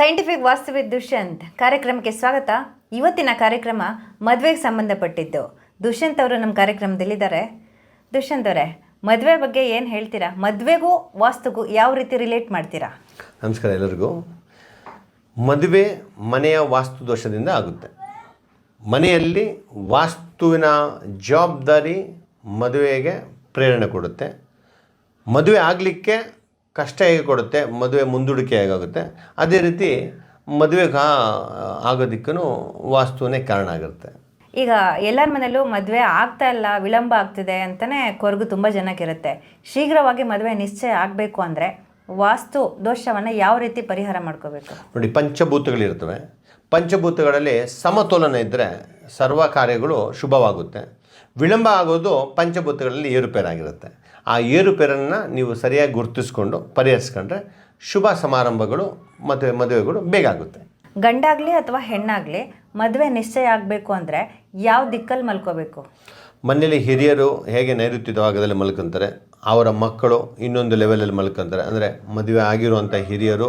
Scientific ವಾಸ್ತುವಿದ್ Dushyant ಕಾರ್ಯಕ್ರಮಕ್ಕೆ ಸ್ವಾಗತ. ಇವತ್ತಿನ ಕಾರ್ಯಕ್ರಮ ಮದುವೆಗೆ ಸಂಬಂಧಪಟ್ಟಿದ್ದು. ದುಷ್ಯಂತ್ ಅವರು ನಮ್ಮ ಕಾರ್ಯಕ್ರಮದಲ್ಲಿದ್ದಾರೆ. ದುಷ್ಯಂತ್ ಅವರೇ, ಮದುವೆ ಬಗ್ಗೆ ಏನು ಹೇಳ್ತೀರಾ? ಮದುವೆಗೂ ವಾಸ್ತುಗೂ ಯಾವ ರೀತಿ ರಿಲೇಟ್ ಮಾಡ್ತೀರಾ? ನಮಸ್ಕಾರ ಎಲ್ಲರಿಗೂ. ಮದುವೆ ಮನೆಯ ವಾಸ್ತು ದೋಷದಿಂದ ಆಗುತ್ತೆ. ಮನೆಯಲ್ಲಿ ವಾಸ್ತುವಿನ ಜವಾಬ್ದಾರಿ ಮದುವೆಗೆ ಪ್ರೇರಣೆ ಕೊಡುತ್ತೆ. ಮದುವೆ ಆಗಲಿಕ್ಕೆ ಕಷ್ಟ ಹೇಗೆ ಕೊಡುತ್ತೆ ಮದುವೆ ಮುಂದೂಡಿಕೆ ಹೇಗಾಗುತ್ತೆ ಅದೇ ರೀತಿ ಮದುವೆಗೆ ಆಗೋದಿಕ್ಕೂ ವಾಸ್ತುವೇ ಕಾರಣ ಆಗಿರುತ್ತೆ. ಈಗ ಎಲ್ಲರ ಮನೆಯಲ್ಲೂ ಮದುವೆ ಆಗ್ತಾ ಇಲ್ಲ ವಿಳಂಬ ಆಗ್ತಿದೆ ಅಂತಲೇ ಕೊರಗು ತುಂಬ ಜನಕ್ಕಿರುತ್ತೆ ಶೀಘ್ರವಾಗಿ ಮದುವೆ ನಿಶ್ಚಯ ಆಗಬೇಕು ಅಂದರೆ ವಾಸ್ತು ದೋಷವನ್ನು ಯಾವ ರೀತಿ ಪರಿಹಾರ ಮಾಡ್ಕೋಬೇಕು? ನೋಡಿ ಪಂಚಭೂತಗಳಿರ್ತವೆ ಪಂಚಭೂತಗಳಲ್ಲಿ ಸಮತೋಲನ ಇದ್ದರೆ ಸರ್ವ ಕಾರ್ಯಗಳು ಶುಭವಾಗುತ್ತೆ. ವಿಳಂಬ ಆಗೋದು ಪಂಚಭೂತಗಳಲ್ಲಿ ಏರುಪೇರಾಗಿರುತ್ತೆ. ಆ ಏರುಪೇರನ್ನು ನೀವು ಸರಿಯಾಗಿ ಗುರುತಿಸ್ಕೊಂಡು ಪರಿಹರಿಸ್ಕೊಂಡ್ರೆ ಶುಭ ಸಮಾರಂಭಗಳು ಮತ್ತು ಮದುವೆಗಳು ಬೇಗ ಆಗುತ್ತೆ. ಗಂಡಾಗಲಿ ಅಥವಾ ಹೆಣ್ಣಾಗಲಿ ಮದುವೆ ನಿಶ್ಚಯ ಆಗಬೇಕು ಅಂದರೆ ಯಾವ ದಿಕ್ಕಲ್ಲಿ ಮಲ್ಕೋಬೇಕು? ಮನೆಯಲ್ಲಿ ಹಿರಿಯರು ಹೇಗೆ ನೈಋತ್ಯದ ಭಾಗದಲ್ಲಿ ಮಲ್ಕೊಂತಾರೆ ಅವರ ಮಕ್ಕಳು ಇನ್ನೊಂದು ಲೆವೆಲಲ್ಲಿ ಮಲ್ಕೊಂತಾರೆ ಅಂದರೆ ಮದುವೆ ಆಗಿರುವಂಥ ಹಿರಿಯರು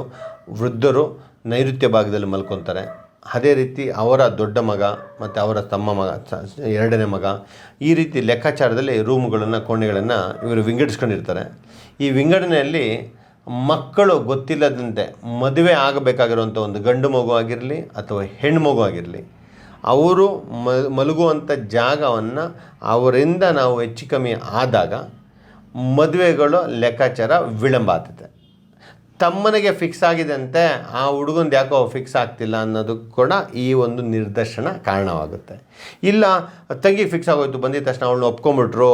ವೃದ್ಧರು ನೈಋತ್ಯ ಭಾಗದಲ್ಲಿ ಮಲ್ಕೊತಾರೆ. ಅದೇ ರೀತಿ ಅವರ ದೊಡ್ಡ ಮಗ ಮತ್ತು ಅವರ ತಮ್ಮ ಮಗ ಎರಡನೇ ಮಗ, ಈ ರೀತಿ ಲೆಕ್ಕಾಚಾರದಲ್ಲಿ ರೂಮುಗಳನ್ನು, ಕೋಣೆಗಳನ್ನು ಇವರು ವಿಂಗಡಿಸ್ಕೊಂಡಿರ್ತಾರೆ. ಈ ವಿಂಗಡಣೆಯಲ್ಲಿ ಮಕ್ಕಳು ಗೊತ್ತಿಲ್ಲದಂತೆ ಮದುವೆ ಆಗಬೇಕಾಗಿರುವಂಥ ಒಂದು ಗಂಡು ಮಗು ಆಗಿರಲಿ ಅಥವಾ ಹೆಣ್ಣು ಮಗು ಆಗಿರಲಿ, ಅವರು ಮಲಗುವಂಥ ಜಾಗವನ್ನು ಅವರಿಂದ ನಾವು ಹೆಚ್ಚು ಕಮ್ಮಿ ಆದಾಗ ಮದುವೆಗಳು ಲೆಕ್ಕಾಚಾರ ವಿಳಂಬ ಆಗ್ತದೆ. ತಮ್ಮನಿಗೆ ಫಿಕ್ಸ್ ಆಗಿದೆ ಅಂತೆ, ಆ ಹುಡುಗಂದು ಯಾಕೋ ಫಿಕ್ಸ್ ಆಗ್ತಿಲ್ಲ ಅನ್ನೋದು ಕೂಡ ಈ ಒಂದು ನಿರ್ದರ್ಶನ ಕಾರಣವಾಗುತ್ತೆ. ಇಲ್ಲ ತಂಗಿಗೆ ಫಿಕ್ಸ್ ಆಗೋಯ್ತು ಬಂದಿದ ತಕ್ಷಣ ಅವಳನ್ನ ಒಪ್ಕೊಂಬಿಟ್ರು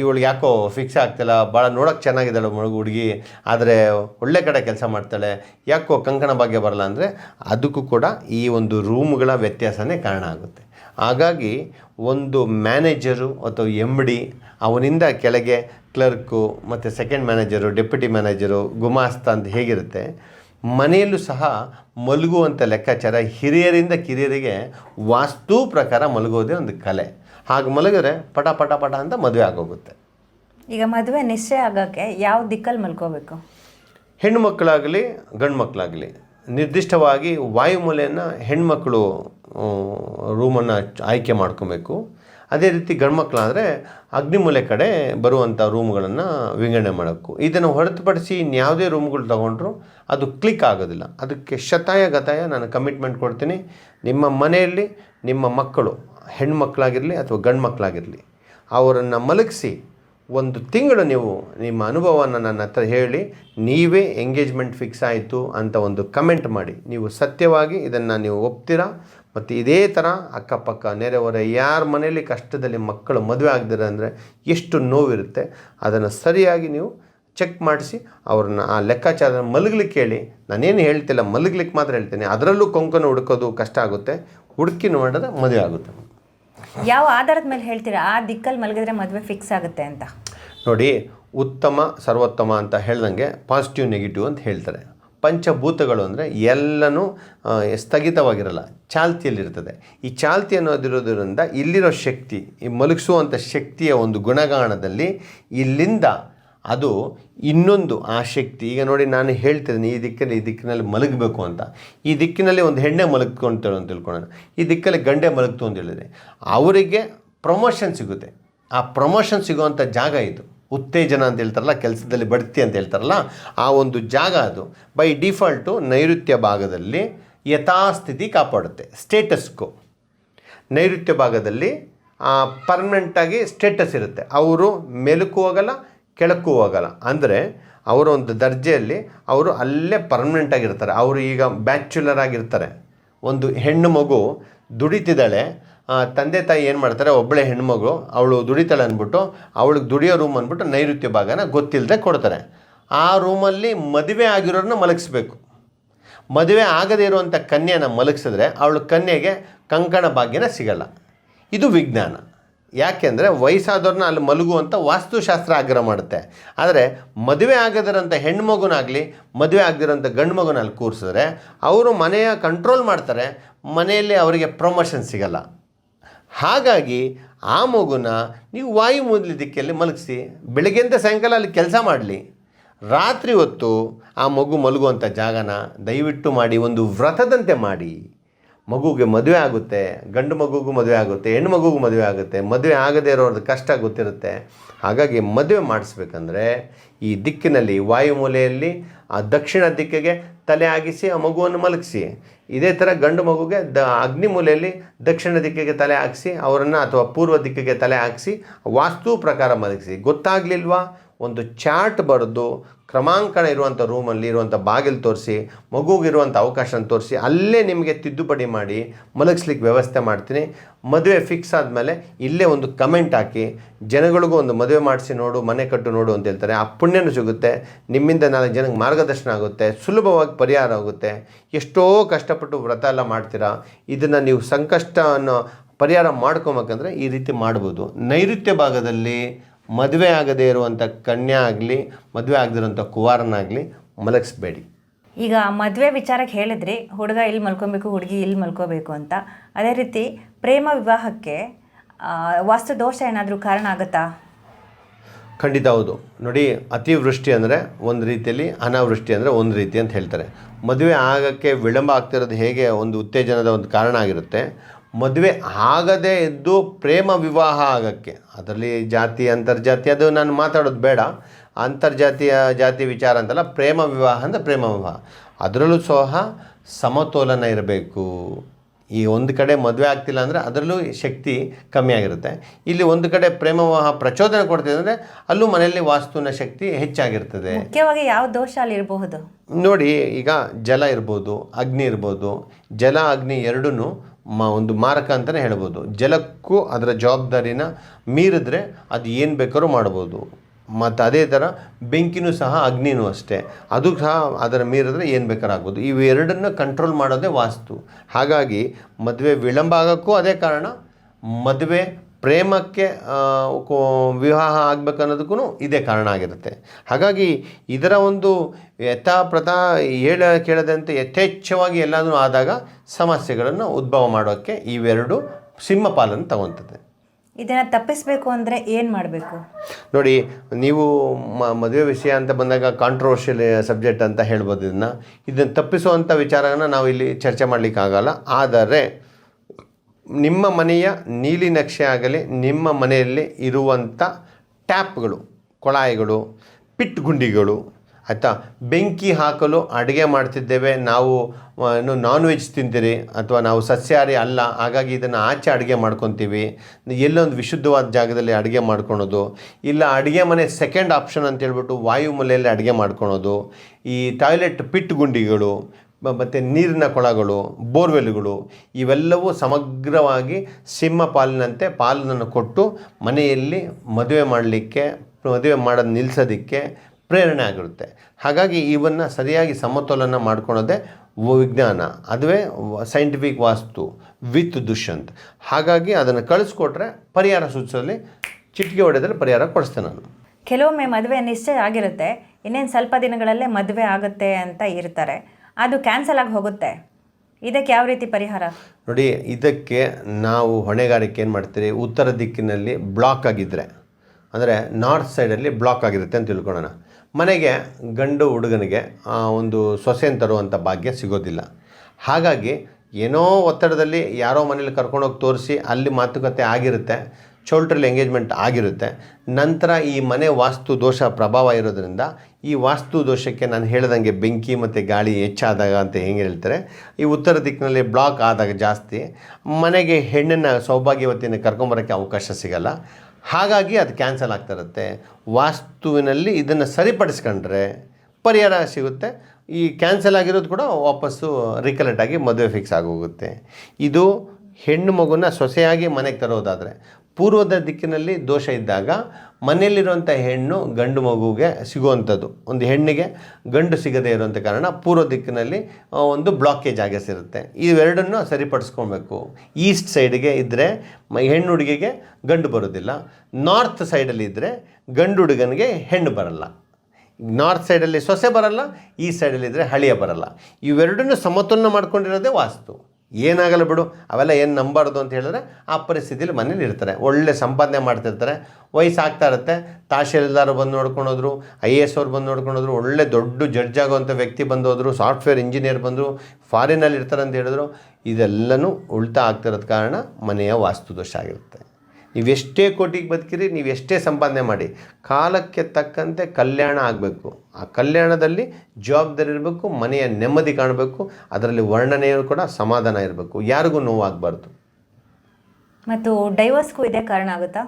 ಇವಳಿಗೆ ಯಾಕೋ ಫಿಕ್ಸ್ ಆಗ್ತಿಲ್ಲ, ಭಾಳ ನೋಡೋಕ್ಕೆ ಚೆನ್ನಾಗಿದ್ದಾಳೆ ಮುಳುಗು ಹುಡುಗಿ, ಆದರೆ ಒಳ್ಳೆ ಕಡೆ ಕೆಲಸ ಮಾಡ್ತಾಳೆ, ಯಾಕೋ ಕಂಕಣ ಭಾಗ್ಯ ಬರಲ್ಲ ಅಂದರೆ ಅದಕ್ಕೂ ಕೂಡ ಈ ಒಂದು ರೂಮ್ಗಳ ವ್ಯತ್ಯಾಸವೇ ಕಾರಣ ಆಗುತ್ತೆ. ಹಾಗಾಗಿ ಒಂದು ಮ್ಯಾನೇಜರು ಅಥವಾ ಎಂ ಡಿ ಅವನಿಂದ ಕೆಳಗೆ ಕ್ಲರ್ಕು ಮತ್ತು ಸೆಕೆಂಡ್ ಮ್ಯಾನೇಜರು ಡೆಪ್ಯೂಟಿ ಮ್ಯಾನೇಜರು ಗುಮಾಸ್ತ ಅಂತ ಹೇಗಿರುತ್ತೆ ಮನೆಯಲ್ಲೂ ಸಹ ಮಲಗುವಂಥ ಲೆಕ್ಕಾಚಾರ ಹಿರಿಯರಿಂದ ಕಿರಿಯರಿಗೆ ವಾಸ್ತು ಪ್ರಕಾರ ಮಲಗೋದೇ ಒಂದು ಕಲೆ. ಹಾಗೆ ಮಲಗಿದ್ರೆ ಪಟ ಪಟ ಪಟ ಅಂತ ಮದುವೆ ಆಗೋಗುತ್ತೆ. ಈಗ ಮದುವೆ ನಿಶ್ಚಯ ಆಗೋಕ್ಕೆ ಯಾವ ದಿಕ್ಕಲ್ಲಿ ಮಲ್ಕೋಬೇಕು? ಹೆಣ್ಣು ಮಕ್ಕಳಾಗಲಿ ಗಂಡು ಮಕ್ಕಳಾಗಲಿ ನಿರ್ದಿಷ್ಟವಾಗಿ ವಾಯುಮೂಲೆಯನ್ನು ಹೆಣ್ಮಕ್ಳು ರೂಮನ್ನು ಆಯ್ಕೆ ಮಾಡ್ಕೊಬೇಕು. ಅದೇ ರೀತಿ ಗಂಡು ಮಕ್ಕಳಾದರೆ ಅಗ್ನಿಮೂಲೆ ಕಡೆ ಬರುವಂಥ ರೂಮ್ಗಳನ್ನು ವಿಂಗಡಣೆ ಮಾಡಬೇಕು ಇದನ್ನು ಹೊರತುಪಡಿಸಿ ಇನ್ಯಾವುದೇ ರೂಮ್ಗಳು ತಗೊಂಡ್ರು ಅದು ಕ್ಲಿಕ್ ಆಗೋದಿಲ್ಲ. ಅದಕ್ಕೆ ಶತಾಯ ಗತಾಯ ನಾನು ಕಮಿಟ್ಮೆಂಟ್ ಕೊಡ್ತೀನಿ. ನಿಮ್ಮ ಮನೆಯಲ್ಲಿ ನಿಮ್ಮ ಮಕ್ಕಳು, ಹೆಣ್ಮಕ್ಳಾಗಿರಲಿ ಅಥವಾ ಗಂಡು ಮಕ್ಕಳಾಗಿರಲಿ ಅವರನ್ನು ಮಲಗಿಸಿ ಒಂದು ತಿಂಗಳು ನೀವು ನಿಮ್ಮ ಅನುಭವವನ್ನು ನನ್ನ ಹತ್ರ ಹೇಳಿ, ನೀವೇ ಎಂಗೇಜ್ಮೆಂಟ್ ಫಿಕ್ಸ್ ಆಯಿತು ಅಂತ ಒಂದು ಕಮೆಂಟ್ ಮಾಡಿ. ನೀವು ಸತ್ಯವಾಗಿ ಇದನ್ನು ನೀವು ಒಪ್ತೀರಾ? ಮತ್ತು ಇದೇ ಥರ ಅಕ್ಕಪಕ್ಕ ನೆರೆಹೊರೆ ಯಾರ ಮನೆಯಲ್ಲಿ ಕಷ್ಟದಲ್ಲಿ ಮಕ್ಕಳು ಮದುವೆ ಆಗದಿರ ಅಂದರೆ ಎಷ್ಟು ನೋವಿರುತ್ತೆ ಅದನ್ನು ಸರಿಯಾಗಿ ನೀವು ಚೆಕ್ ಮಾಡಿಸಿ ಅವ್ರನ್ನ ಆ ಲೆಕ್ಕಾಚಾರ ಮಲಗಲಿಕ್ಕೆ ಹೇಳಿ. ನಾನೇನು ಹೇಳ್ತಿಲ್ಲ ಮಲಗ್ಲಿಕ್ಕೆ ಮಾತ್ರ ಹೇಳ್ತೇನೆ. ಅದರಲ್ಲೂ ಕೊಂಕನ ಹುಡುಕೋದು ಕಷ್ಟ ಆಗುತ್ತೆ ಹುಡುಕಿ ಮಾಡಿದ್ರೆ ಮದುವೆ ಆಗುತ್ತೆ. ಯಾವ ಆಧಾರದ ಮೇಲೆ ಹೇಳ್ತೀರಾ? ಆ ದಿಕ್ಕಲ್ಲಿ ಮಲಗಿದ್ರೆ ಮದುವೆ ಫಿಕ್ಸ್ ಆಗುತ್ತೆ ಅಂತ. ನೋಡಿ ಉತ್ತಮ ಸರ್ವೋತ್ತಮ ಅಂತ ಹೇಳ್ದಂಗೆ ಪಾಸಿಟಿವ್ ನೆಗೆಟಿವ್ ಅಂತ ಹೇಳ್ತಾರೆ. ಪಂಚಭೂತಗಳು ಅಂದರೆ ಎಲ್ಲನೂ ಸ್ಥಗಿತವಾಗಿರಲ್ಲ, ಚಾಲ್ತಿಯಲ್ಲಿರ್ತದೆ. ಈ ಚಾಲ್ತಿ ಅನ್ನೋದಿರೋದ್ರಿಂದ ಇಲ್ಲಿರೋ ಶಕ್ತಿ, ಈ ಮಲಗಿಸುವಂಥ ಶಕ್ತಿಯ ಒಂದು ಗುಣಗಾಣದಲ್ಲಿ ಇಲ್ಲಿಂದ ಅದು ಇನ್ನೊಂದು ಆ ಶಕ್ತಿ. ಈಗ ನೋಡಿ ನಾನು ಹೇಳ್ತಿದ್ದೀನಿ, ಈ ದಿಕ್ಕಲ್ಲಿ ಈ ದಿಕ್ಕಿನಲ್ಲಿ ಮಲಗಬೇಕು ಅಂತ. ಈ ದಿಕ್ಕಿನಲ್ಲಿ ಒಂದು ಹೆಣ್ಣೆ ಮಲಗ್ಕೊಂತೇಳು ಅಂತ ತಿಳ್ಕೊಳ್ಳೋಣ. ಈ ದಿಕ್ಕಲ್ಲಿ ಗಂಡೆ ಮಲಗ್ತು ಅಂತ ಹೇಳಿದೆ. ಅವರಿಗೆ ಪ್ರಮೋಷನ್ ಸಿಗುತ್ತೆ. ಆ ಪ್ರಮೋಷನ್ ಸಿಗುವಂಥ ಜಾಗ ಇದು. ಉತ್ತೇಜನ ಅಂತ ಹೇಳ್ತಾರಲ್ಲ, ಕೆಲಸದಲ್ಲಿ ಬಡ್ತಿ ಅಂತ ಹೇಳ್ತಾರಲ್ಲ, ಆ ಒಂದು ಜಾಗ ಅದು. ಬೈ ಡಿಫಾಲ್ಟು ನೈಋತ್ಯ ಭಾಗದಲ್ಲಿ ಯಥಾಸ್ಥಿತಿ ಕಾಪಾಡುತ್ತೆ ಸ್ಟೇಟಸ್ಗೂ ನೈಋತ್ಯ ಭಾಗದಲ್ಲಿ ಪರ್ಮನೆಂಟಾಗಿ ಸ್ಟೇಟಸ್ ಇರುತ್ತೆ. ಅವರು ಮೆಲುಕೂ ಹೋಗಲ್ಲ, ಕೆಳಕ್ಕೂ ಹೋಗಲ್ಲ. ಅಂದರೆ, ಅವರ ಒಂದು ದರ್ಜೆಯಲ್ಲಿ ಅವರು ಅಲ್ಲೇ ಪರ್ಮನೆಂಟ್ ಆಗಿರ್ತಾರೆ. ಅವರು ಈಗ ಬ್ಯಾಚುಲರ್ ಆಗಿರ್ತಾರೆ. ಒಂದು ಹೆಣ್ಣು ಮಗು ದುಡಿತಿದ್ದಾಳೆ ತಂದೆ ತಾಯಿ ಏನು ಮಾಡ್ತಾರೆ ಒಬ್ಬಳೆ ಹೆಣ್ಮಗಳು, ಅವಳು ದುಡಿತಾಳೆ ಅಂದ್ಬಿಟ್ಟು, ಅವಳಿಗೆ ದುಡಿಯೋ ರೂಮ್ ಅಂದ್ಬಿಟ್ಟು ನೈಋತ್ಯ ಭಾಗನ ಗೊತ್ತಿಲ್ಲದೆ ಕೊಡ್ತಾರೆ. ಆ ರೂಮಲ್ಲಿ ಮದುವೆ ಆಗಿರೋರನ್ನ ಮಲಗಿಸ್ಬೇಕು. ಮದುವೆ ಆಗದೇ ಇರುವಂಥ ಕನ್ಯೆನ ಮಲಗಿಸಿದ್ರೆ ಅವಳು ಕನ್ಯೆಗೆ ಕಂಕಣ ಭಾಗ್ಯನ ಸಿಗಲ್ಲ. ಇದು ವಿಜ್ಞಾನ. ಯಾಕೆಂದರೆ ವಯಸ್ಸಾದವ್ರನ್ನ ಅಲ್ಲಿ ಮಲಗುವಂಥ ವಾಸ್ತುಶಾಸ್ತ್ರ ಆಗ್ರಹ ಮಾಡುತ್ತೆ. ಆದರೆ ಮದುವೆ ಆಗದಿರೋಂಥ ಹೆಣ್ಮಗುನಾಗಲಿ, ಮದುವೆ ಆಗದಿರೋಂಥ ಗಂಡು ಮಗುನಲ್ಲಿ ಕೂರಿಸಿದ್ರೆ, ಅವರು ಮನೆಯ ಕಂಟ್ರೋಲ್ ಮಾಡ್ತಾರೆ, ಮನೆಯಲ್ಲಿ ಅವರಿಗೆ ಪ್ರಮೋಷನ್ ಸಿಗಲ್ಲ. ಹಾಗಾಗಿ ಆ ಮಗುನ ನೀವು ವಾಯು ಮೂಲ ದಿಕ್ಕಲ್ಲಿ ಮಲಗಿಸಿ ಬೆಳಗ್ಗೆಂದ ಸಾಯಂಕಾಲ ಅಲ್ಲಿ ಕೆಲಸ ಮಾಡಲಿ. ರಾತ್ರಿ ಹೊತ್ತು ಆ ಮಗು ಮಲಗುವಂಥ ಜಾಗನ ದಯವಿಟ್ಟು ಮಾಡಿ, ಒಂದು ವ್ರತದಂತೆ ಮಾಡಿ. ಮಗುಗೆ ಮದುವೆ ಆಗುತ್ತೆ, ಗಂಡು ಮಗುಗೂ ಮದುವೆ ಆಗುತ್ತೆ, ಹೆಣ್ಣು ಮಗುಗೂ ಮದುವೆ ಆಗುತ್ತೆ, ಮದುವೆ ಆಗದೇ ಇರೋರ್ದು ಕಷ್ಟ ಗೊತ್ತಿರುತ್ತೆ. ಹಾಗಾಗಿ ಮದುವೆ ಮಾಡಿಸ್ಬೇಕಂದ್ರೆ ಈ ದಿಕ್ಕಿನಲ್ಲಿ, ವಾಯುಮೂಲೆಯಲ್ಲಿ, ಆ ದಕ್ಷಿಣ ದಿಕ್ಕಿಗೆ ತಲೆ ಆಗಿಸಿ ಆ ಮಗುವನ್ನು ಮಲಗಿಸಿ. ಇದೇ ಥರ ಗಂಡು ಮಗುಗೆ ದ ಅಗ್ನಿ ಮೂಲೆಯಲ್ಲಿ ದಕ್ಷಿಣ ದಿಕ್ಕಿಗೆ ತಲೆ ಹಾಕಿಸಿ, ಅವರನ್ನು ಅಥವಾ ಪೂರ್ವ ದಿಕ್ಕಿಗೆ ತಲೆ ಹಾಕಿಸಿ, ವಾಸ್ತು ಪ್ರಕಾರ ಮಲಗಿಸಿ. ಗೊತ್ತಾಗಲಿಲ್ವಾ? ಒಂದು ಚಾರ್ಟ್ ಬರೆದು ಕ್ರಮಾಂಕಣ ಇರುವಂಥ ರೂಮಲ್ಲಿ ಇರುವಂಥ ಬಾಗಿಲು ತೋರಿಸಿ ಮಗುಗಿರುವಂಥ ಅವಕಾಶನ ತೋರಿಸಿ, ಅಲ್ಲೇ ನಿಮಗೆ ತಿದ್ದುಪಡಿ ಮಾಡಿ ಮಲಗಿಸ್ಲಿಕ್ಕೆ ವ್ಯವಸ್ಥೆ ಮಾಡ್ತೀನಿ. ಮದುವೆ ಫಿಕ್ಸ್ ಆದಮೇಲೆ ಇಲ್ಲೇ ಒಂದು ಕಮೆಂಟ್ ಹಾಕಿ, ಜನಗಳಿಗೂ ಒಂದು ಮದುವೆ ಮಾಡಿಸಿ ನೋಡು, ಮನೆ ಕಟ್ಟು ನೋಡು ಅಂತ ಹೇಳ್ತಾರೆ. ಆ ಪುಣ್ಯನೂ ಸಿಗುತ್ತೆ. ನಿಮ್ಮಿಂದ ನಾಲ್ಕು ಜನಕ್ಕೆ ಮಾರ್ಗದರ್ಶನ ಆಗುತ್ತೆ. ಸುಲಭವಾಗಿ ಪರಿಹಾರ ಆಗುತ್ತೆ. ಎಷ್ಟೋ ಕಷ್ಟಪಟ್ಟು ವ್ರತ ಎಲ್ಲ ಮಾಡ್ತೀರಾ? ಇದನ್ನು ನೀವು ಸಂಕಷ್ಟ ಅನ್ನೋ ಪರಿಹಾರ ಮಾಡ್ಕೊಬೇಕಂದ್ರೆ ಈ ರೀತಿ ಮಾಡ್ಬೋದು. ನೈಋತ್ಯ ಭಾಗದಲ್ಲಿ ಮದುವೆ ಆಗದೇ ಇರುವಂಥ ಕನ್ಯಾ ಆಗಲಿ ಮದುವೆ ಆಗದಿರುವಂಥ ಕುವಾರನಾಗಲಿ ಮಲಗಿಸ್ಬೇಡಿ. ಈಗ ಮದುವೆ ವಿಚಾರಕ್ಕೆ ಹೇಳಿದ್ರಿ ಹುಡುಗ ಇಲ್ಲಿ ಮಲ್ಕೊಬೇಕು ಹುಡುಗಿ ಇಲ್ಲಿ ಮಲ್ಕೋಬೇಕು ಅಂತ. ಅದೇ ರೀತಿ ಪ್ರೇಮ ವಿವಾಹಕ್ಕೆ ವಾಸ್ತು ದೋಷ ಏನಾದರೂ ಕಾರಣ ಆಗುತ್ತಾ? ಖಂಡಿತ ಹೌದು. ನೋಡಿ ಅತಿವೃಷ್ಟಿ ಅಂದರೆ ಒಂದು ರೀತಿಯಲ್ಲಿ ಅನಾವೃಷ್ಟಿ ಅಂದರೆ ಒಂದು ರೀತಿ ಅಂತ ಹೇಳ್ತಾರೆ. ಮದುವೆ ಆಗೋಕ್ಕೆ ವಿಳಂಬ ಆಗ್ತಿರೋದು ಹೇಗೆ ಒಂದು ಉತ್ತೇಜನದ ಒಂದು ಕಾರಣ ಆಗಿರುತ್ತೆ? ಮದುವೆ ಆಗದೇ ಇದ್ದು ಪ್ರೇಮ ವಿವಾಹ ಆಗೋಕ್ಕೆ. ಅದರಲ್ಲಿ ಜಾತಿ ಅಂತರ್ಜಾತಿ ಅದು ನಾನು ಮಾತಾಡೋದು ಬೇಡ. ಅಂತರ್ಜಾತಿಯ ಜಾತಿ ವಿಚಾರ ಅಂತಲ್ಲ ಪ್ರೇಮ ವಿವಾಹ ಅಂದರೆ ಪ್ರೇಮ ವಿವಾಹ. ಅದರಲ್ಲೂ ಸಹ ಸಮತೋಲನ ಇರಬೇಕು. ಈ ಒಂದು ಕಡೆ ಮದುವೆ ಆಗ್ತಿಲ್ಲ ಅಂದರೆ ಅದರಲ್ಲೂ ಶಕ್ತಿ ಕಮ್ಮಿ ಆಗಿರುತ್ತೆ. ಇಲ್ಲಿ ಒಂದು ಕಡೆ ಪ್ರೇಮ ವಿವಾಹ ಪ್ರಚೋದನೆ ಕೊಡ್ತಿದೆ ಅಂದರೆ ಅಲ್ಲೂ ಮನೆಯಲ್ಲಿ ವಾಸ್ತುವಿನ ಶಕ್ತಿ ಹೆಚ್ಚಾಗಿರ್ತದೆ. ಮುಖ್ಯವಾಗಿ ಯಾವ ದೋಷ ಅಲ್ಲಿ ಇರಬಹುದು? ನೋಡಿ ಈಗ ಜಲ ಇರ್ಬೋದು ಅಗ್ನಿ ಇರ್ಬೋದು. ಜಲ ಅಗ್ನಿ ಎರಡೂ ಮ ಒಂದು ಮಾರಕ ಅಂತಲೇ ಹೇಳ್ಬೋದು. ಜಲಕ್ಕೂ ಅದರ ಜವಾಬ್ದಾರಿನ ಮೀರಿದ್ರೆ ಅದು ಏನು ಬೇಕಾದ್ರೂ ಮಾಡ್ಬೋದು. ಮತ್ತು ಅದೇ ಥರ ಬೆಂಕಿನೂ ಸಹ ಅಗ್ನಿನೂ ಅಷ್ಟೇ. ಅದು ಸಹ ಅದರ ಮೀರಿದ್ರೆ ಏನು ಬೇಕಾದ್ರೂ ಆಗ್ಬೋದು. ಇವೆರಡನ್ನು ಕಂಟ್ರೋಲ್ ಮಾಡೋದೇ ವಾಸ್ತು. ಹಾಗಾಗಿ ಮದುವೆ ವಿಳಂಬ ಆಗೋಕ್ಕೂ ಅದೇ ಕಾರಣ ಮದುವೆ ಪ್ರೇಮಕ್ಕೆ ಕೋ- ವಿವಾಹ ಆಗ್ಬೇಕನ್ನೋದಕ್ಕೂ ಇದೇ ಕಾರಣ ಆಗಿರುತ್ತೆ. ಹಾಗಾಗಿ ಇದರ ಒಂದು ಯಥಾಪ್ರಥ ಹೇಳ ಕೇಳದಂತೆ ಯಥೇಚ್ಛವಾಗಿ ಎಲ್ಲಾದರೂ ಆದಾಗ ಸಮಸ್ಯೆಗಳನ್ನು ಉದ್ಭವ ಮಾಡೋಕ್ಕೆ ಇವೆರಡು ಸಿಂಹಪಾಲನ್ನು ತಗೊತದೆ. ಇದನ್ನು ತಪ್ಪಿಸಬೇಕು ಅಂದರೆ ಏನು ಮಾಡಬೇಕು? ನೋಡಿ ನೀವು ಮ ಮದುವೆ ವಿಷಯ ಅಂತ ಬಂದಾಗ ಕಾಂಟ್ರವರ್ಷಿಯಲ್ ಸಬ್ಜೆಕ್ಟ್ ಅಂತ ಹೇಳ್ಬೋದು ಇದನ್ನು. ಇದನ್ನು ತಪ್ಪಿಸುವಂಥ ವಿಚಾರನ ನಾವು ಇಲ್ಲಿ ಚರ್ಚೆ ಮಾಡಲಿಕ್ಕಾಗಲ್ಲ. ಆದರೆ ನಿಮ್ಮ ಮನೆಯ ನೀಲಿ ನಕ್ಷೆ ಆಗಲಿ, ನಿಮ್ಮ ಮನೆಯಲ್ಲಿ ಇರುವಂಥ ಟ್ಯಾಪ್ಗಳು, ಕೊಳಾಯಿಗಳು, ಪಿಟ್ ಗುಂಡಿಗಳು, ಆಯಿತಾ? ಬೆಂಕಿ ಹಾಕಲು ಅಡುಗೆ ಮಾಡ್ತಿದ್ದೇವೆ. ನಾವು ಏನು ನಾನ್ ವೆಜ್ ತಿಂತೀರಿ ಅಥವಾ ನಾವು ಸಸ್ಯಾಹಾರಿ ಅಲ್ಲ, ಹಾಗಾಗಿ ಇದನ್ನು ಆಚೆ ಅಡುಗೆ ಮಾಡ್ಕೊತೀವಿ. ಎಲ್ಲೊಂದು ವಿಶುದ್ಧವಾದ ಜಾಗದಲ್ಲಿ ಅಡುಗೆ ಮಾಡ್ಕೊಳೋದು. ಇಲ್ಲ, ಅಡುಗೆ ಮನೆ ಸೆಕೆಂಡ್ ಆಪ್ಷನ್ ಅಂತ ಹೇಳ್ಬಿಟ್ಟು ವಾಯುಮೂಲೆಯಲ್ಲಿ ಅಡುಗೆ ಮಾಡ್ಕೊಳೋದು. ಈ ಟಾಯ್ಲೆಟ್ ಪಿಟ್ ಗುಂಡಿಗಳು ಮತ್ತು ನೀರಿನ ಕೊಳಗಳು, ಬೋರ್ವೆಲ್ಗಳು ಇವೆಲ್ಲವೂ ಸಮಗ್ರವಾಗಿ ಸಿಂಹ ಪಾಲಿನಂತೆ ಪಾಲನ್ನು ಕೊಟ್ಟು ಮನೆಯಲ್ಲಿ ಮದುವೆ ಮಾಡಲಿಕ್ಕೆ, ಮದುವೆ ಮಾಡೋದು ನಿಲ್ಲಿಸೋದಕ್ಕೆ ಪ್ರೇರಣೆ ಆಗಿರುತ್ತೆ. ಹಾಗಾಗಿ ಇವನ್ನು ಸರಿಯಾಗಿ ಸಮತೋಲನ ಮಾಡ್ಕೊಳೋದೇ ವಿಜ್ಞಾನ. ಅದುವೇ ಸೈಂಟಿಫಿಕ್ ವಾಸ್ತು, ವಿತ್ ದುಷ್ಯಂತ್. ಹಾಗಾಗಿ ಅದನ್ನು ಕಳಿಸ್ಕೊಟ್ರೆ ಪರಿಹಾರ ಸೂಚಿಸೋಲ್ಲಿ ಚಿಟಿಕೆ ಹೊಡೆದ್ರೆ ಪರಿಹಾರ ಕೊಡಿಸ್ತೇನೆ ನಾನು. ಕೆಲವೊಮ್ಮೆ ಮದುವೆ ನಿಶ್ಚಯ ಆಗಿರುತ್ತೆ. ಇನ್ನೇನು ಸ್ವಲ್ಪ ದಿನಗಳಲ್ಲೇ ಮದುವೆ ಆಗುತ್ತೆ ಅಂತ ಇರ್ತಾರೆ. ಅದು ಕ್ಯಾನ್ಸಲ್ ಆಗಿ ಹೋಗುತ್ತೆ. ಇದಕ್ಕೆ ಯಾವ ರೀತಿ ಪರಿಹಾರ? ನೋಡಿ ಇದಕ್ಕೆ ನಾವು ಹೊಣೆಗಾರಿಕೆ ಏನು ಮಾಡ್ತೀರಿ? ಉತ್ತರ ದಿಕ್ಕಿನಲ್ಲಿ ಬ್ಲಾಕ್ ಆಗಿದ್ದರೆ ಅಂದರೆ ನಾರ್ತ್ ಸೈಡಲ್ಲಿ ಬ್ಲಾಕ್ ಆಗಿರುತ್ತೆ ಅಂತ ತಿಳ್ಕೊಳ್ಳೋಣ. ಮನೆಗೆ ಗಂಡು ಹುಡುಗನಿಗೆ ಆ, ಒಂದು ಸೊಸೆಯನ್ನು ತರುವಂಥ ಭಾಗ್ಯ ಸಿಗೋದಿಲ್ಲ. ಹಾಗಾಗಿ ಏನೋ ಒತ್ತಡದಲ್ಲಿ ಯಾರೋ ಮನೇಲಿ ಕರ್ಕೊಂಡೋಗಿ ತೋರಿಸಿ ಅಲ್ಲಿ ಮಾತುಕತೆ ಆಗಿರುತ್ತೆ ಚೌಲ್ಟ್ರಲ್ಲಿ ಎಂಗೇಜ್ಮೆಂಟ್ ಆಗಿರುತ್ತೆ. ನಂತರ ಈ ಮನೆ ವಾಸ್ತು ದೋಷ ಪ್ರಭಾವ ಇರೋದ್ರಿಂದ ಈ ವಾಸ್ತು ದೋಷಕ್ಕೆ ನಾನು ಹೇಳ್ದಂಗೆ ಬೆಂಕಿ ಮತ್ತು ಗಾಳಿ ಹೆಚ್ಚಾದಾಗ ಅಂತ ಹೆಂಗೆ ಹೇಳ್ತಾರೆ, ಈ ಉತ್ತರ ದಿಕ್ಕಿನಲ್ಲಿ ಬ್ಲಾಕ್ ಆದಾಗ ಜಾಸ್ತಿ, ಮನೆಗೆ ಹೆಣ್ಣನ್ನು ಸೌಭಾಗ್ಯವತಿಯನ್ನು ಕರ್ಕೊಂಬರೋಕ್ಕೆ ಅವಕಾಶ ಸಿಗಲ್ಲ. ಹಾಗಾಗಿ ಅದು ಕ್ಯಾನ್ಸಲ್ ಆಗ್ತಾ ಇರುತ್ತೆ. ವಾಸ್ತುವಿನಲ್ಲಿ ಇದನ್ನು ಸರಿಪಡಿಸ್ಕೊಂಡ್ರೆ ಪರಿಹಾರ ಸಿಗುತ್ತೆ. ಈ ಕ್ಯಾನ್ಸಲ್ ಆಗಿರೋದು ಕೂಡ ವಾಪಸ್ಸು ರಿಕಲೆಕ್ಟ್ ಆಗಿ ಮದುವೆ ಫಿಕ್ಸ್ ಆಗೋಗುತ್ತೆ. ಇದು ಹೆಣ್ಣು ಮಗುನ ಸೊಸೆಯಾಗಿ ಮನೆಗೆ ತರೋದಾದರೆ ಪೂರ್ವದ ದಿಕ್ಕಿನಲ್ಲಿ ದೋಷ ಇದ್ದಾಗ ಮನೆಯಲ್ಲಿರುವಂಥ ಹೆಣ್ಣು ಗಂಡು ಮಗುಗೆ ಸಿಗುವಂಥದ್ದು. ಒಂದು ಹೆಣ್ಣಿಗೆ ಗಂಡು ಸಿಗದೇ ಇರುವಂಥ ಕಾರಣ ಪೂರ್ವ ದಿಕ್ಕಿನಲ್ಲಿ ಒಂದು ಬ್ಲಾಕೇಜ್ ಆಗಿಸಿರುತ್ತೆ. ಇವೆರಡನ್ನು ಸರಿಪಡಿಸ್ಕೊಳ್ಬೇಕು ಈಸ್ಟ್ ಸೈಡ್ಗೆ ಇದ್ದರೆ ಮ, ಹೆಣ್ಣು ಹುಡುಗಿಗೆ ಗಂಡು ಬರೋದಿಲ್ಲ ನಾರ್ತ್ ಸೈಡಲ್ಲಿ ಇದ್ದರೆ ಗಂಡು ಹುಡುಗನಿಗೆ ಹೆಣ್ಣು ಬರಲ್ಲ. ನಾರ್ತ್ ಸೈಡಲ್ಲಿ ಸೊಸೆ ಬರಲ್ಲ ಈ ಸೈಡಲ್ಲಿ ಇದ್ದರೆ ಹಳಿಯ ಬರಲ್ಲ. ಇವೆರಡನ್ನು ಸಮತೋಲನ ಮಾಡ್ಕೊಂಡಿರೋದೇ ವಾಸ್ತು. ಏನಾಗಲ್ಲ ಬಿಡು, ಅವೆಲ್ಲ ಏನು ನಂಬಾರ್ದು ಅಂತ ಹೇಳಿದ್ರೆ ಆ ಪರಿಸ್ಥಿತಿಲಿ ಮನೇಲಿ ಇರ್ತಾರೆ. ಒಳ್ಳೆ ಸಂಪಾದನೆ ಮಾಡ್ತಿರ್ತಾರೆ. ವಯಸ್ಸಾಗ್ತಾ ಇರುತ್ತೆ. ತಹಶೀಲ್ದಾರ್ ಬಂದು ನೋಡ್ಕೊಂಡೋದ್ರು ಐ ಎ ಎಸ್ ಅವ್ರು ಬಂದು ನೋಡ್ಕೊಂಡೋದ್ರು, ಒಳ್ಳೆ ದೊಡ್ಡ ಜಡ್ಜ್ ಆಗೋವಂಥ ವ್ಯಕ್ತಿ ಬಂದೋದ್ರು ಸಾಫ್ಟ್ವೇರ್ ಇಂಜಿನಿಯರ್ ಬಂದರು ಫಾರಿನಲ್ಲಿ ಇರ್ತಾರೆ ಅಂತ ಹೇಳಿದ್ರು, ಇದೆಲ್ಲನೂ ಉಲ್ಟಾ ಆಗ್ತಿರೋದ ಕಾರಣ ಮನೆಯ ವಾಸ್ತುದೋಷ ಆಗಿರುತ್ತೆ. ನೀವೆಷ್ಟೇ ಕೋಟಿಗೆ ಬದುಕಿರಿ ನೀವು ಎಷ್ಟೇ ಸಂಪಾದನೆ ಮಾಡಿ ಕಾಲಕ್ಕೆ ತಕ್ಕಂತೆ ಕಲ್ಯಾಣ ಆಗಬೇಕು. ಆ ಕಲ್ಯಾಣದಲ್ಲಿ ಜವಾಬ್ದಾರಿ ಇರಬೇಕು ಮನೆಯ ನೆಮ್ಮದಿ ಕಾಣಬೇಕು ಅದರಲ್ಲಿ ವರ್ಣನೆಯೂ ಕೂಡ ಸಮಾಧಾನ ಇರಬೇಕು. ಯಾರಿಗೂ ನೋವಾಗಬಾರ್ದು. ಮತ್ತು ಡೈವರ್ಸ್ಗೂ ಇದೇ ಕಾರಣ ಆಗುತ್ತಾ?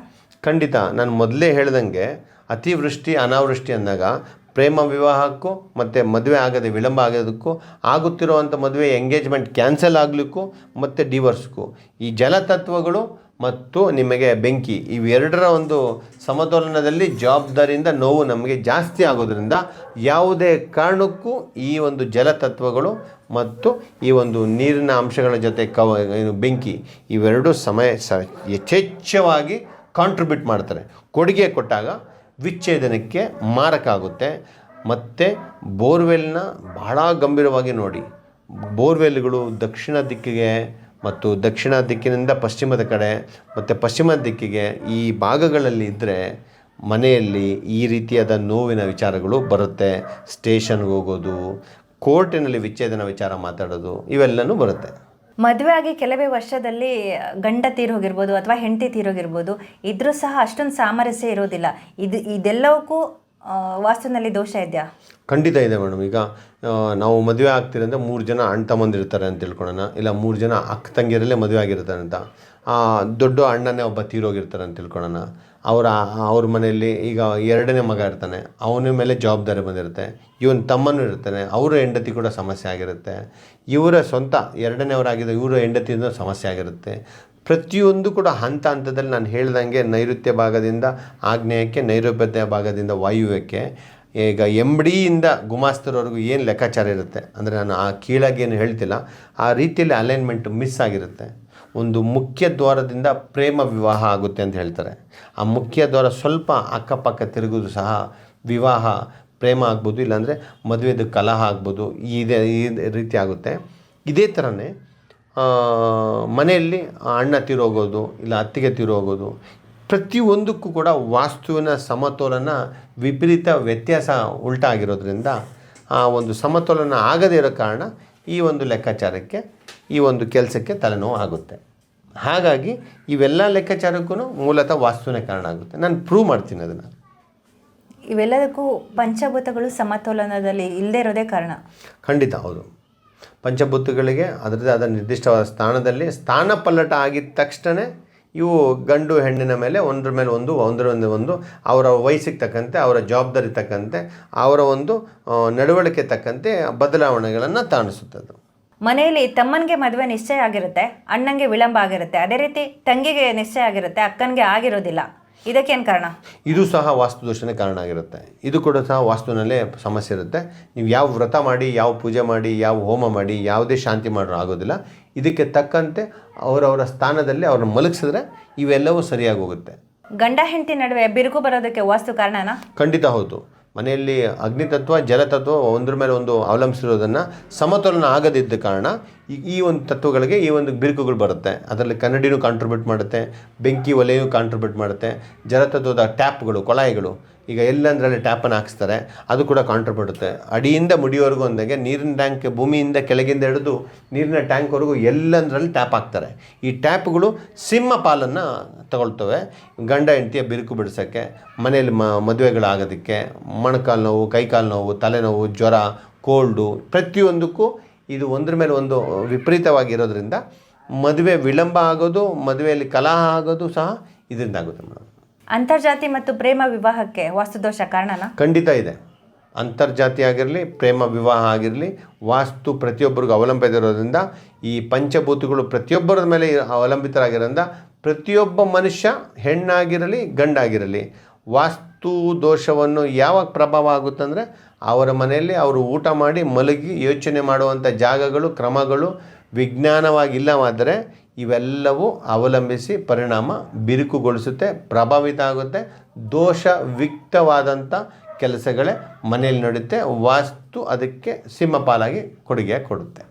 ಖಂಡಿತ. ನಾನು ಮೊದಲೇ ಹೇಳ್ದಂಗೆ ಅತಿವೃಷ್ಟಿ ಅನಾವೃಷ್ಟಿ ಅಂದಾಗ ಪ್ರೇಮ ವಿವಾಹಕ್ಕೂ ಮತ್ತು ಮದುವೆ ಆಗದೆ ವಿಳಂಬ ಆಗೋದಕ್ಕೂ ಆಗುತ್ತಿರುವಂಥ ಮದುವೆ ಎಂಗೇಜ್ಮೆಂಟ್ ಕ್ಯಾನ್ಸಲ್ ಆಗಲಿಕ್ಕೂ ಮತ್ತು ಡಿವೋರ್ಸ್ಗೂ. ಈ ಜಲತತ್ವಗಳು ಮತ್ತು ನಿಮಗೆ ಬೆಂಕಿ. ಇವೆರಡರ ಒಂದು ಸಮತೋಲನದಲ್ಲಿ ಜವಾಬ್ದಾರಿಯಿಂದ ನೋವು ನಮಗೆ ಜಾಸ್ತಿ ಆಗೋದ್ರಿಂದ ಯಾವುದೇ ಕಾರಣಕ್ಕೂ ಈ ಒಂದು ಜಲತತ್ವಗಳು ಮತ್ತು ಈ ಒಂದು ನೀರಿನ ಅಂಶಗಳ ಜೊತೆ ಕವ ಬೆಂಕಿ, ಇವೆರಡೂ ಸಮಯ ಸ, ಯಥೇಚ್ಛವಾಗಿ ಕಾಂಟ್ರಿಬ್ಯೂಟ್ ಮಾಡ್ತಾರೆ ಕೊಡುಗೆ ಕೊಟ್ಟಾಗ ವಿಚ್ಛೇದನಕ್ಕೆ ಮಾರಕ ಆಗುತ್ತೆ. ಮತ್ತು ಬೋರ್ವೆಲ್ನ ಬಹಳ ಗಂಭೀರವಾಗಿ ನೋಡಿ. ಬೋರ್ವೆಲ್ಗಳು ದಕ್ಷಿಣ ದಿಕ್ಕಿಗೆ ಮತ್ತು ದಕ್ಷಿಣ ದಿಕ್ಕಿನಿಂದ ಪಶ್ಚಿಮದ ಕಡೆ ಮತ್ತು ಪಶ್ಚಿಮ ದಿಕ್ಕಿಗೆ ಈ ಭಾಗಗಳಲ್ಲಿ ಇದ್ದರೆ ಮನೆಯಲ್ಲಿ ಈ ರೀತಿಯಾದ ನೋವಿನ ವಿಚಾರಗಳು ಬರುತ್ತೆ. ಸ್ಟೇಷನ್ಗೆ ಹೋಗೋದು, ಕೋರ್ಟಿನಲ್ಲಿ ವಿಚ್ಛೇದನ ವಿಚಾರ ಮಾತಾಡೋದು, ಇವೆಲ್ಲನೂ ಬರುತ್ತೆ. ಮದುವೆ ಆಗಿ ಕೆಲವೇ ವರ್ಷದಲ್ಲಿ ಗಂಡ ತೀರೋಗಿರ್ಬೋದು ಅಥವಾ ಹೆಂಡತಿ ತೀರೋಗಿರ್ಬೋದು, ಇದ್ರೂ ಸಹ ಅಷ್ಟೊಂದು ಸಾಮರಸ್ಯ ಇರೋದಿಲ್ಲ. ಇದು ಇದೆಲ್ಲವಕ್ಕೂ ವಾಸ್ತುನಲ್ಲಿ ದೋಷ ಇದೆಯಾ? ಖಂಡಿತ ಇದೆ ಮೇಡಮ್. ಈಗ ನಾವು ಮದುವೆ ಆಗ್ತಿರಂದ್ರೆ ಮೂರು ಜನ ಅಣ್ಣ ತಮ್ಮಂದಿರ್ತಾರೆ ಅಂತ ತಿಳ್ಕೊಳ್ಳೋಣ. ಇಲ್ಲ, ಮೂರು ಜನ ಅಕ್ಕ ತಂಗಿಯರಲ್ಲೇ ಮದುವೆ ಆಗಿರ್ತಾರೆ ಅಂತ. ದೊಡ್ಡ ಅಣ್ಣನೇ ಒಬ್ಬ ತೀರೋಗಿರ್ತಾರೆ ಅಂತ ತಿಳ್ಕೊಳ್ಳೋಣ. ಅವರ, ಅವ್ರ ಮನೆಯಲ್ಲಿ ಈಗ ಎರಡನೇ ಮಗ ಇರ್ತಾನೆ. ಅವನ ಮೇಲೆ ಜವಾಬ್ದಾರಿ ಬಂದಿರುತ್ತೆ. ಇವನ್ ತಮ್ಮನೂ ಇರ್ತಾನೆ. ಅವರ ಹೆಂಡತಿ ಕೂಡ ಸಮಸ್ಯೆ ಆಗಿರುತ್ತೆ. ಇವರ ಸ್ವಂತ ಎರಡನೇವರಾಗಿದ್ದ ಇವರ ಹೆಂಡತಿಯಿಂದ ಸಮಸ್ಯೆ ಆಗಿರುತ್ತೆ. ಪ್ರತಿಯೊಂದು ಕೂಡ ಹಂತ ಹಂತದಲ್ಲಿ ನಾನು ಹೇಳ್ದಂಗೆ ನೈಋತ್ಯ ಭಾಗದಿಂದ ಆಗ್ನೇಯಕ್ಕೆ ನೈಋತ್ಯ ಭಾಗದಿಂದ ವಾಯುವ್ಯಕ್ಕೆ, ಈಗ ಎಂಬಡಿಯಿಂದ ಗುಮಾಸ್ತರವರೆಗೂ ಏನು ಲೆಕ್ಕಾಚಾರ ಇರುತ್ತೆ? ಅಂದರೆ ನಾನು ಆ ಕೀಳಾಗೇನು ಹೇಳ್ತಿಲ್ಲ. ಆ ರೀತಿಯಲ್ಲಿ ಅಲೈನ್ಮೆಂಟ್ ಮಿಸ್ ಆಗಿರುತ್ತೆ. ಒಂದು ಮುಖ್ಯ ದ್ವಾರದಿಂದ ಪ್ರೇಮ ವಿವಾಹ ಆಗುತ್ತೆ ಅಂತ ಹೇಳ್ತಾರೆ. ಆ ಮುಖ್ಯ ದ್ವಾರ ಸ್ವಲ್ಪ ಅಕ್ಕಪಕ್ಕ ತಿರುಗೋದು ಸಹ ವಿವಾಹ ಪ್ರೇಮ ಆಗ್ಬೋದು, ಇಲ್ಲಾಂದರೆ ಮದುವೆದು ಕಲಹ ಆಗ್ಬೋದು ಇದೇ, ಈ ರೀತಿ ಆಗುತ್ತೆ. ಇದೇ ಥರನೇ ಮನೆಯಲ್ಲಿ ಅಣ್ಣ ತೀರೋಗೋದು ಇಲ್ಲ ಅತ್ತಿಗೆ ತೀರೋಗೋದು ಪ್ರತಿಯೊಂದಕ್ಕೂ ಕೂಡ ವಾಸ್ತುವಿನ ಸಮತೋಲನ ವಿಪರೀತ ವ್ಯತ್ಯಾಸ ಉಲ್ಟಾ ಆಗಿರೋದ್ರಿಂದ ಆ ಒಂದು ಸಮತೋಲನ ಆಗದೇ ಇರೋ ಕಾರಣ ಈ ಒಂದು ಲೆಕ್ಕಾಚಾರಕ್ಕೆ ಈ ಒಂದು ಕೆಲಸಕ್ಕೆ ತಲೆನೋವು ಆಗುತ್ತೆ. ಹಾಗಾಗಿ ಇವೆಲ್ಲ ಲೆಕ್ಕಾಚಾರಕ್ಕೂ ಮೂಲತಃ ವಾಸ್ತುವಿನ ಕಾರಣ ಆಗುತ್ತೆ. ನಾನು ಪ್ರೂವ್ ಮಾಡ್ತೀನಿ ಅದನ್ನು. ಇವೆಲ್ಲದಕ್ಕೂ ಪಂಚಭೂತಗಳು ಸಮತೋಲನದಲ್ಲಿ ಇಲ್ಲದೇ ಇರೋದೇ ಕಾರಣ. ಖಂಡಿತ ಹೌದು. ಪಂಚಭೂತಗಳಿಗೆ ಅದರದೇ ಆದ ನಿರ್ದಿಷ್ಟವಾದ ಸ್ಥಾನದಲ್ಲಿ ಸ್ಥಾನ ಪಲ್ಲಟ ಆಗಿದ ತಕ್ಷಣ ಇವು ಗಂಡು ಹೆಣ್ಣಿನ ಮೇಲೆ ಒಂದರ ಮೇಲೆ ಒಂದು, ಒಂದರ ಒಂದು ಒಂದು, ಅವರ ವಯಸ್ಸಿಗೆ ತಕ್ಕಂತೆ, ಅವರ ಜವಾಬ್ದಾರಿ ತಕ್ಕಂತೆ, ಅವರ ಒಂದು ನಡವಳಿಕೆ ತಕ್ಕಂತೆ ಬದಲಾವಣೆಗಳನ್ನು ತಾಣಿಸುತ್ತದೆ ಮನೆಯಲ್ಲಿ ತಮ್ಮನಿಗೆ ಮದುವೆ ನಿಶ್ಚಯ ಆಗಿರುತ್ತೆ, ಅಣ್ಣಂಗೆ ವಿಳಂಬ ಆಗಿರುತ್ತೆ, ಅದೇ ರೀತಿ ತಂಗಿಗೆ ನಿಶ್ಚಯ ಆಗಿರುತ್ತೆ, ಅಕ್ಕನಿಗೆ ಆಗಿರೋದಿಲ್ಲ. ಇದಕ್ಕೇನು ಕಾರಣ? ಇದು ಸಹ ವಾಸ್ತುದೋಷನೇ ಕಾರಣ ಆಗಿರುತ್ತೆ. ಇದು ಕೂಡ ಸಹ ವಾಸ್ತುವಿನಲ್ಲೇ ಸಮಸ್ಯೆ ಇರುತ್ತೆ. ನೀವು ಯಾವ ವ್ರತ ಮಾಡಿ ಯಾವ ಪೂಜೆ ಮಾಡಿ ಯಾವ ಹೋಮ ಮಾಡಿ ಯಾವುದೇ ಶಾಂತಿ ಮಾಡೋ ಆಗೋದಿಲ್ಲ. ಇದಕ್ಕೆ ತಕ್ಕಂತೆ ಅವರವರ ಸ್ಥಾನದಲ್ಲಿ ಅವ್ರನ್ನ ಮಲಗಿಸಿದ್ರೆ ಇವೆಲ್ಲವೂ ಸರಿಯಾಗಿ ಹೋಗುತ್ತೆ. ಗಂಡ ಹೆಂಡತಿ ನಡುವೆ ಬಿರುಕು ಬರೋದಕ್ಕೆ ವಾಸ್ತು ಕಾರಣನಾ? ಖಂಡಿತ ಹೌದು. ಮನೆಯಲ್ಲಿ ಅಗ್ನಿತತ್ವ ಜಲತತ್ವ ಒಂದ್ರ ಮೇಲೆ ಒಂದು ಅವಲಂಬಿಸಿರೋದನ್ನು ಸಮತೋಲನ ಆಗದಿದ್ದ ಕಾರಣ ಈ ಈ ಒಂದು ತತ್ವಗಳಿಗೆ ಈ ಒಂದು ಬಿರುಕುಗಳು ಬರುತ್ತೆ. ಅದರಲ್ಲಿ ಕನ್ನಡಿನೂ ಕಾಂಟ್ರಿಬ್ಯೂಟ್ ಮಾಡುತ್ತೆ, ಬೆಂಕಿ ಒಲೆಯೂ ಕಾಂಟ್ರಿಬ್ಯೂಟ್ ಮಾಡುತ್ತೆ ಜಲತತ್ವದ ಟ್ಯಾಪ್ಗಳು, ಕೊಳಾಯಿಗಳು. ಈಗ ಎಲ್ಲಂದ್ರಲ್ಲಿ ಟ್ಯಾಪನ್ನು ಹಾಕಿಸ್ತಾರೆ, ಅದು ಕೂಡ ಕಾಂಟ್ರಿಬ್ಯೂಟ್ ಬಿಡುತ್ತೆ. ಅಡಿಯಿಂದ ಮುಡಿಯೋವರೆಗೂ ಅಂದಾಗೆ ನೀರಿನ ಟ್ಯಾಂಕ್ ಭೂಮಿಯಿಂದ ಕೆಳಗಿಂದ ಹಿಡಿದು ನೀರಿನ ಟ್ಯಾಂಕ್ವರೆಗೂ ಎಲ್ಲಂದ್ರಲ್ಲಿ ಟ್ಯಾಪ್ ಹಾಕ್ತಾರೆ. ಈ ಟ್ಯಾಪ್ಗಳು ಸಿಂಹ ಪಾಲನ್ನು ತಗೊಳ್ತವೆ. ಗಂಡ, ಹೆಂಡತಿಯ ಬಿರುಕು ಬಿಡಿಸೋಕ್ಕೆ, ಮನೆಯಲ್ಲಿ ಮ, ಮದುವೆಗಳಾಗೋದಕ್ಕೆ, ಮೊಣಕಾಲು ನೋವು, ಕೈಕಾಲು ನೋವು ತಲೆನೋವು ಜ್ವರ ಕೋಲ್ಡು ಪ್ರತಿಯೊಂದಕ್ಕೂ ಇದು ಒಂದ್ರ ಮೇಲೆ ಒಂದು ವಿಪರೀತವಾಗಿರೋದ್ರಿಂದ ಮದುವೆ ವಿಳಂಬ ಆಗೋದು, ಮದುವೆಯಲ್ಲಿ ಕಲಹ ಆಗೋದು ಸಹ ಇದರಿಂದ ಆಗುತ್ತೆ ಮೇಡಮ್. ಅಂತರ್ಜಾತಿ ಮತ್ತು ಪ್ರೇಮ ವಿವಾಹಕ್ಕೆ ವಾಸ್ತುದೋಷ ಕಾರಣನ? ಖಂಡಿತ ಇದೆ. ಅಂತರ್ಜಾತಿ ಆಗಿರಲಿ, ಪ್ರೇಮ ವಿವಾಹ ಆಗಿರಲಿ, ವಾಸ್ತು ಪ್ರತಿಯೊಬ್ಬರಿಗೂ ಅವಲಂಬಿತರೋದ್ರಿಂದ ಈ ಪಂಚಭೂತಗಳು ಪ್ರತಿಯೊಬ್ಬರ ಮೇಲೆ ಅವಲಂಬಿತರಾಗಿರೋದ್ರಿಂದ, ಪ್ರತಿಯೊಬ್ಬ ಮನುಷ್ಯ ಹೆಣ್ಣಾಗಿರಲಿ, ಗಂಡಾಗಿರಲಿ, ವಾಸ್ತು ದೋಷವನ್ನು ಯಾವಾಗ ಪ್ರಭಾವ ಆಗುತ್ತಂದರೆ, ಅವರ ಮನೆಯಲ್ಲಿ ಅವರು ಊಟ ಮಾಡಿ ಮಲಗಿ ಯೋಚನೆ ಮಾಡುವಂಥ ಜಾಗಗಳು, ಕ್ರಮಗಳು ವಿಜ್ಞಾನವಾಗಿಲ್ಲವಾದರೆ ಇವೆಲ್ಲವೂ ಅವಲಂಬಿಸಿ ಪರಿಣಾಮ ಬಿರುಕುಗೊಳಿಸುತ್ತೆ, ಪ್ರಭಾವಿತ ಆಗುತ್ತೆ, ದೋಷವಿಕ್ತವಾದಂಥ ಕೆಲಸಗಳೇ ಮನೆಯಲ್ಲಿ ನಡೆಯುತ್ತೆ, ವಾಸ್ತು ಅದಕ್ಕೆ ಸಿಂಹಪಾಲಾಗಿ ಕೊಡುಗೆ ಕೊಡುತ್ತೆ.